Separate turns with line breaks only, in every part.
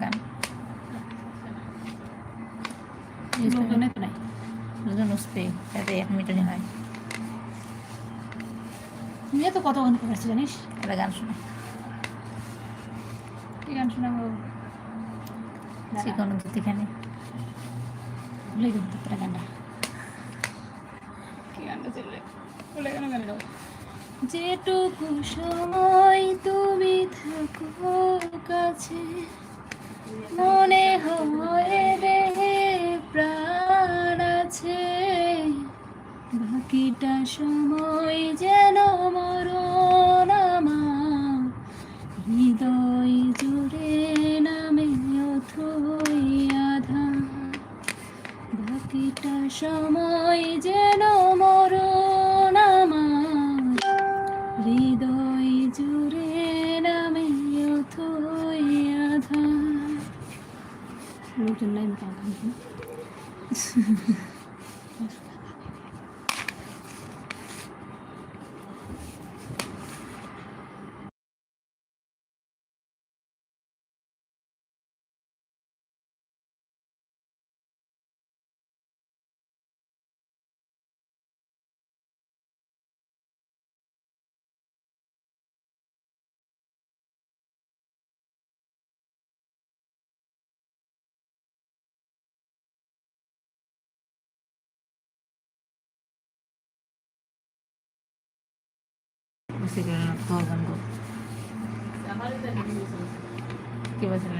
গান
লোকজনে
দুজন উসপে তাতে এক মিনিটে হয়।
মেয়ে তো কত গান করেছে জানিস?
এটা গান শোনা।
কি গান শোনাবো?
চিকন দুটিখানে
ভুলে গেল তোরা গানটা। কি গানটা চলবে? ভুলে গেল গানটা। যেটুকু সময় তুমি থাকো কাছে মনে হয় রে, প্রাণ আছে। বাকিটা সময় যেন মরণ আমার। হৃদয় জুড়ে নামে অথই আধা বাকিটা সময় যেন মরণ
ቡድን ላይ sería todo el
mundo. ¿Qué va a ser?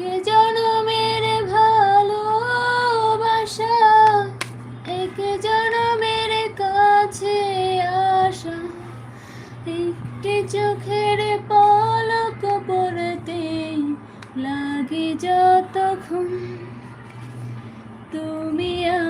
এক জনমের ভালোবাসা? এক জনমের কাছে আসা? একটি চোখের পলক পড়তে লাগে যতক্ষণ। তুমি আমার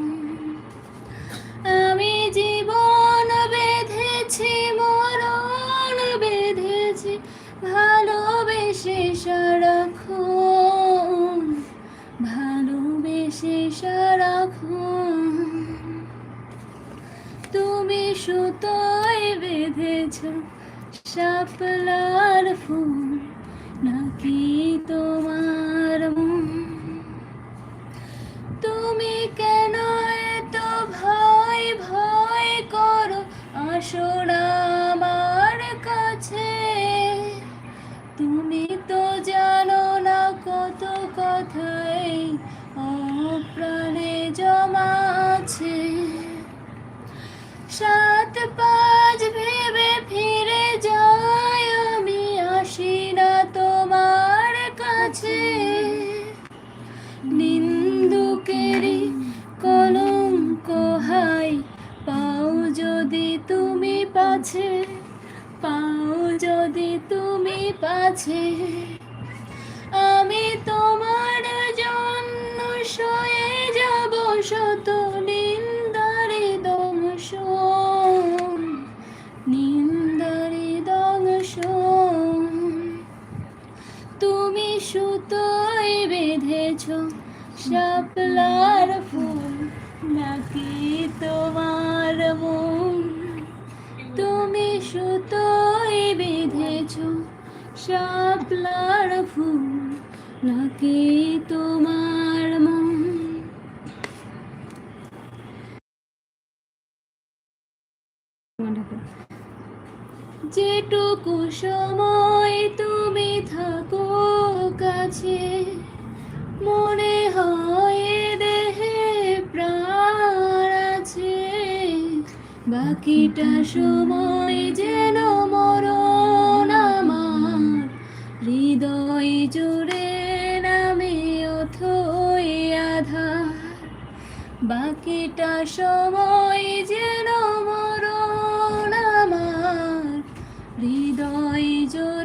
বেঁধেছ শাপলার ফুল, নাকি তোমার তুমি কেন এত ভয় ভয় করো? আসো না আমার কাছে। তুমি তো জানো না কত কথাই অপ্রাণে জমা আছে। সাত পাঁচ পাছে আমি তোমার জন্য সয়ে যাব শত নিন্দারে দংশ নিন্দারে দংশ তুমি সুতোয় বেঁধেছ শাপলার ফুল, নাকি তোমার মন? তুমি সুতোয় বেঁধেছ শাপলার ফুল নাকি তোমার মন। যেটুকু সময় তুমি থাকো কাছে, মনে হয় দেহে প্রাণ আছে। বাকিটা সময় যেন মরণ বাকিটা সময় যেন মরণ আমার। হৃদয় জোরে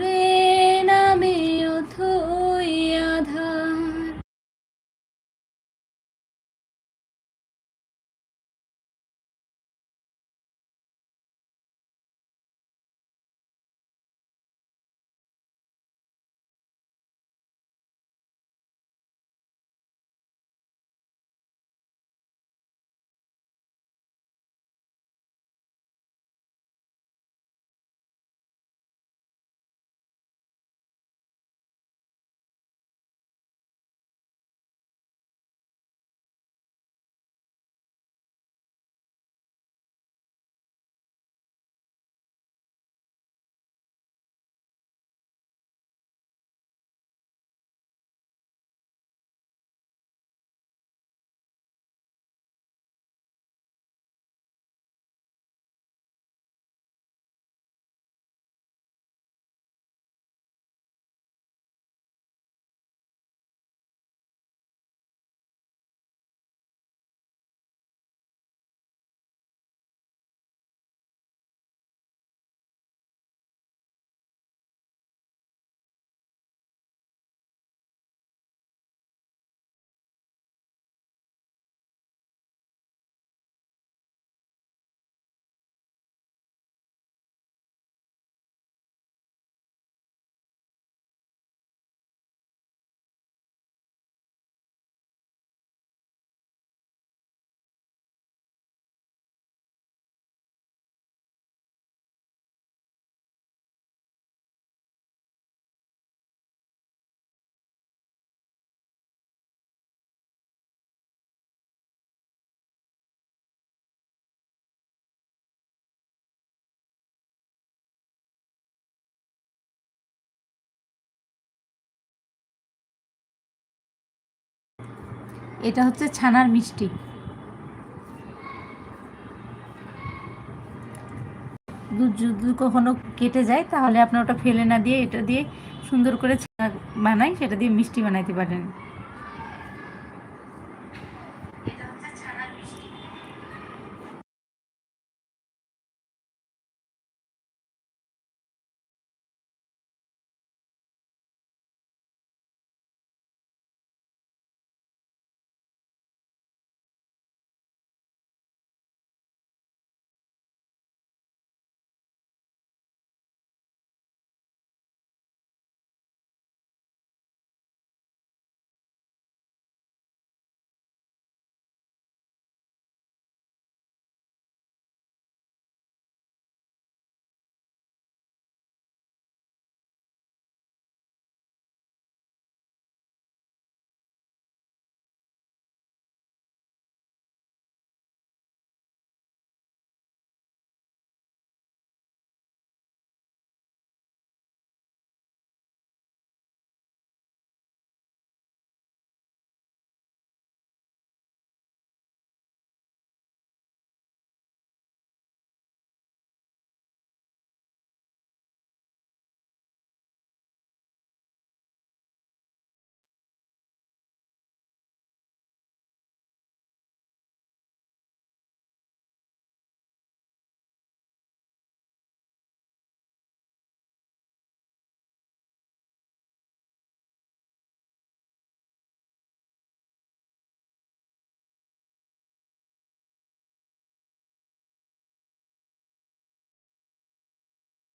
এটা হচ্ছে ছানার মিষ্টি। দুধ যদি কখনো কেটে যায়, তাহলে আপনার ওটা ফেলে না দিয়ে এটা দিয়ে সুন্দর করে ছানা বানাই সেটা দিয়ে মিষ্টি বানাইতে পারেন।